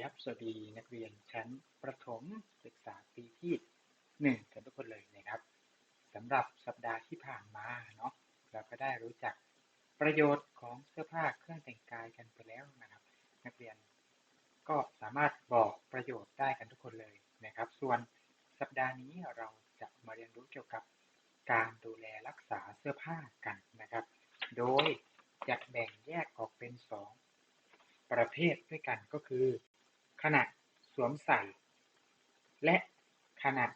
ดีครับ สวัสดีนักเรียนชั้นประถมศึกษาปีที่หนึ่งกันทุกคนเลยนะครับสำหรับสัปดาห์ที่ผ่านมาเนาะเราก็ได้รู้จักประโยชน์ของเสื้อผ้าเครื่องแต่งกายกันไปแล้วนะครับ นักเรียนก็สามารถบอกประโยชน์ได้กันทุกคนเลยนะครับ ส่วนสัปดาห์นี้เราจะมาเรียนรู้เกี่ยวกับการดูแลรักษาเสื้อผ้ากันนะครับ โดยจะแบ่งแยกออกเป็นสองประเภทด้วยกันก็คือ ขณะสวมใส่ และขณะ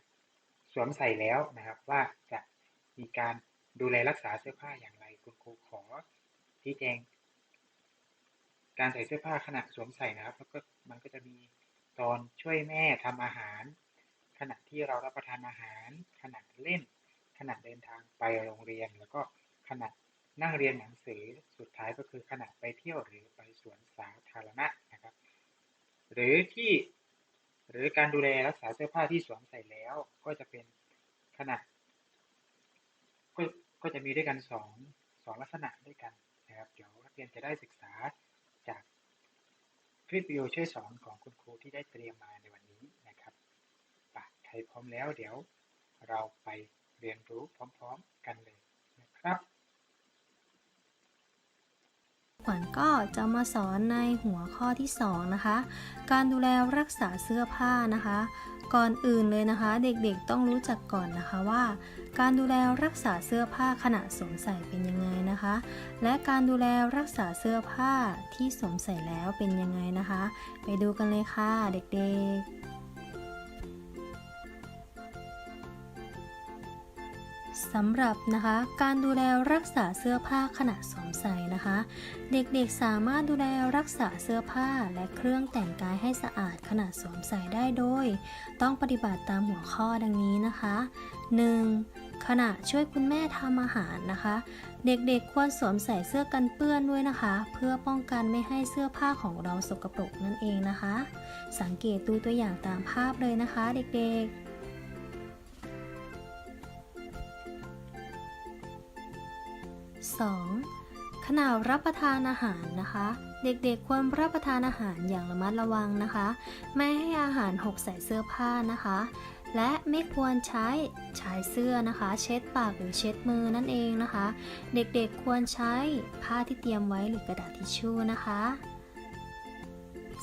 สวมใส่แล้วนะครับ ว่าจะมีการดูแลรักษาเสื้อผ้าอย่างไรคุณครูขอชี้แจง การใส่เสื้อผ้าขณะสวมใส่นะครับ แล้วก็มันก็จะมีตอนช่วยแม่ทำอาหาร ขณะที่เรารับประทานอาหาร ขณะเล่น ขณะเดินทางไปโรงเรียน แล้วก็ขณะนั่งเรียนหนังสือสุดท้ายก็คือขณะไปเที่ยวหรือไปสวนสาธารณะนะ หรือที่หรือการดูแลรักษาเสื้อผ้าที่สวมใส่แล้วก็จะเป็นขณะก็ก็จะมีด้วยกันสองสองลักษณะด้วยกันนะครับ เดี๋ยวนักเรียนจะได้ศึกษาจากคลิปวิดีโอช่วยสอนของคุณครูที่ได้เตรียมมาในวันนี้นะครับปะใครพร้อมแล้วเดี๋ยวเราไปเรียนรู้พร้อม ๆ กันเลยนะครับ ขวัญก็จะมาสอนในหัวข้อที่ 2 นะคะ การดูแลรักษาเสื้อผ้านะคะ ก่อนอื่นเลยนะคะ เด็กๆต้องรู้จักก่อนนะคะว่า การดูแลรักษาเสื้อผ้าขณะสวมใส่เป็นยังไงนะคะ และการดูแลรักษาเสื้อผ้าที่สวมใส่แล้วเป็นยังไงนะคะ ไปดูกันเลยค่ะเด็กๆ สำหรับนะคะการดูแลรักษาเสื้อผ้าขณะสวมใส่นะคะ เด็กๆสามารถดูแลรักษาเสื้อผ้าและเครื่องแต่งกายให้สะอาดขณะสวมใส่ได้โดย ต้องปฏิบัติตามหัวข้อดังนี้นะคะ 1. ขณะช่วยคุณแม่ทำอาหารนะคะ เด็กๆควรสวมใส่เสื้อกันเปื้อนด้วยนะคะ เพื่อป้องกันไม่ให้เสื้อผ้าของเราสกปรกนั่นเองนะคะ สังเกตดูตัวอย่างตามภาพเลยนะคะ เด็กๆ 2. ขณะรับประทานอาหารนะคะ เด็กๆควรรับประทานอาหารอย่างระมัดระวังนะคะ ไม่ให้อาหารหกใส่เสื้อผ้านะคะ และไม่ควรใช้ใช้เสื้อนะคะ เช็ดปากหรือเช็ดมือนั่นเองนะคะ เด็กๆควรใช้ผ้าที่เตรียมไว้หรือกระดาษทิชชู่นะคะ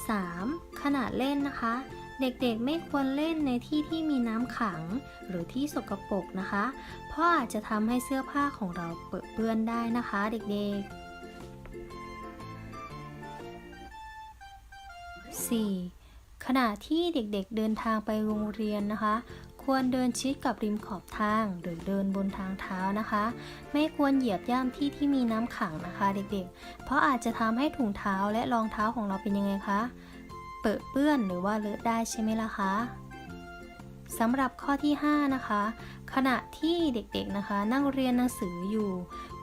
3. ขณะเล่นนะคะ เด็กๆไม่ควรเล่นในที่ที่มีน้ำขัง หรือที่สกปรกนะคะ เพราะอาจจะทำให้เสื้อผ้าของเราเปื้อนได้นะคะ เด็กๆ 4. ขณะที่เด็กๆเดินทางไปโรงเรียนนะคะ ควรเดินชิดกับริมขอบทาง หรือเดินบนทางเท้านะคะ ไม่ควรเหยียบย่ำที่ที่มีน้ำขังนะคะ เด็กๆ เพราะอาจจะทำให้ถุงเท้าและรองเท้าของเราเป็นยังไงคะ เปื้อนเปื้อนหรือว่าเลอะได้ใช่ไหมล่ะคะสำหรับข้อที่ 5 นะคะ ขณะที่เด็กๆนะคะ นั่งเรียนหนังสืออยู่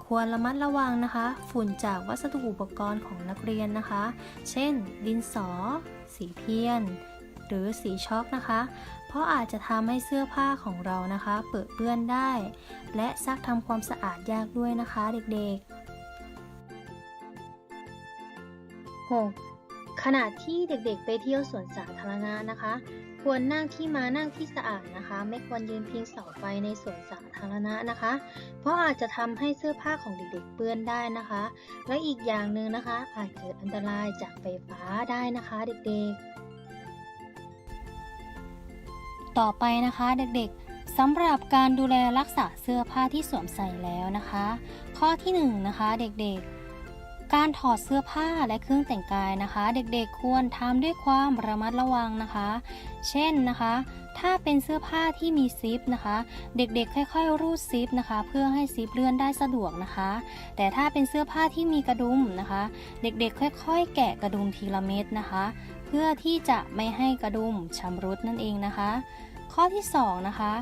ควรระมัดระวังนะคะ ฝุ่นจากวัสดุอุปกรณ์ของนักเรียนนะคะ เช่น ดินสอ สีเทียน หรือสีช็อกนะคะ เพราะอาจจะทำให้เสื้อผ้าของเรานะคะ เปื้อนเปื้อนได้ และซักทำความสะอาดยากด้วยนะคะเด็กๆ 6. ขณะที่เด็กๆไปเที่ยวสวนสาธารณะนะคะ ควรนั่งที่มานั่งที่สะอาดนะคะ ไม่ควรยืนพิงเสาไฟในสวนสาธารณะนะคะ เพราะอาจจะทำให้เสื้อผ้าของเด็กๆเปื้อนได้นะคะ และอีกอย่างหนึ่งนะคะ อาจเกิดอันตรายจากไฟฟ้าได้นะคะเด็กๆ ต่อไปนะคะเด็กๆสำหรับการดูแลรักษาเสื้อผ้าที่สวมใส่แล้วนะคะ ข้อที่1นงนะคะเด็กๆ การถอดเสื้อผ้าและเครื่องแต่งกายนะคะ เด็กๆควรทำด้วยความระมัดระวังนะคะ เช่นนะคะ ถ้าเป็นเสื้อผ้าที่มีซิปนะคะ เด็กๆ ค่อยๆ รูดซิปนะคะ เพื่อให้ซิปเลื่อนได้สะดวกนะคะ แต่ถ้าเป็นเสื้อผ้าที่มีกระดุมนะคะ เด็กๆ ค่อย ๆ แกะกระดุมทีละเม็ดนะคะ เพื่อที่จะไม่ให้กระดุมชำรุดนั่นเองนะคะ ข้อที่2นะคะ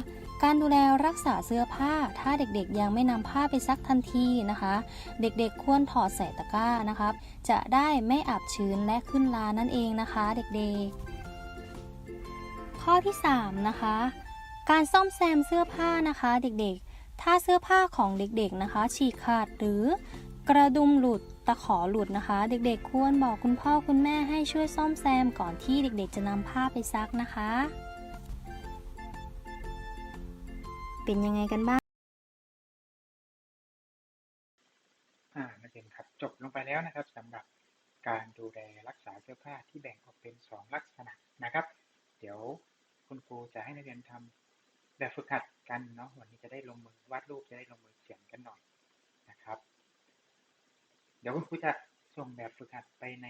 การดูแลรักษาเสื้อผ้า ถ้าเด็กๆยังไม่นำผ้าไปซักทันทีนะคะ เด็กๆควรถอดใส่ตะกร้านะครับ จะได้ไม่อับชื้นและขึ้นลานั่นเองนะคะเด็กๆ ข้อที่ 3 นะคะ การซ่อมแซมเสื้อผ้านะคะเด็กๆ ถ้าเสื้อผ้าของเด็กๆนะคะ ฉีกขาดหรือกระดุมหลุดตะขอหลุดนะคะ เด็กๆ ควรบอกคุณพ่อคุณแม่ให้ช่วยซ่อมแซมก่อนที่เด็กๆ จะนำผ้าไปซักนะคะ เป็นยังไงกันบ้าง อ่านักเรียนครับ จบลงไปแล้วนะครับสำหรับการดูแลรักษาเสื้อผ้าที่แบ่งออกเป็นสองลักษณะนะครับ เดี๋ยวคุณครูจะให้นักเรียนทำแบบฝึกหัดกันเนาะวันนี้จะได้ลงมือวาดรูปจะได้ลงมือเขียนกันหน่อยนะครับ เดี๋ยวคุณครูจะส่งแบบฝึกหัดไปใน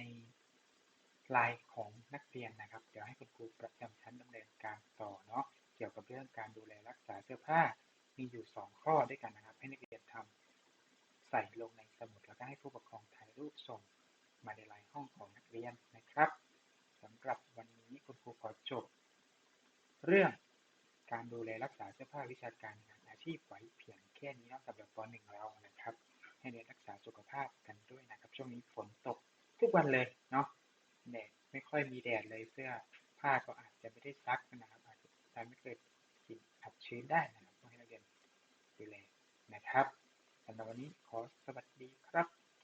ไลน์ของนักเรียนนะครับ เดี๋ยวให้คุณครูประจำชั้นดำเนินการต่อเนาะ เกี่ยวกับเรื่องการดูแลรักษาเสื้อผ้ามีอยู่สองข้อด้วยกันนะครับ ให้นักเรียนทำใส่ลงในสมุดแล้วก็ให้ผู้ปกครองถ่ายรูปส่งมาในไลน์ห้องของนักเรียนนะครับสำหรับวันนี้คุณครูขอจบ เรื่องการดูแลรักษาเสื้อผ้าวิชาการงานอาชีพไว้เพียงแค่นี้นะสำหรับป .1 เรานะครับ ให้เรียนรักษาสุขภาพกันด้วยนะครับ ช่วงนี้ฝนตกทุกวันเลยเนาะแดดไม่ค่อยมีแดดเลยเสื้อผ้าก็อาจจะไม่ได้ซักนะครับ อาจจะทำให้เกิดกลิ่นอับชื้นได้นะครับต้องให้นักเรียนดูแลนะครับสำหรับวันนี้ขอสวัสดีครับ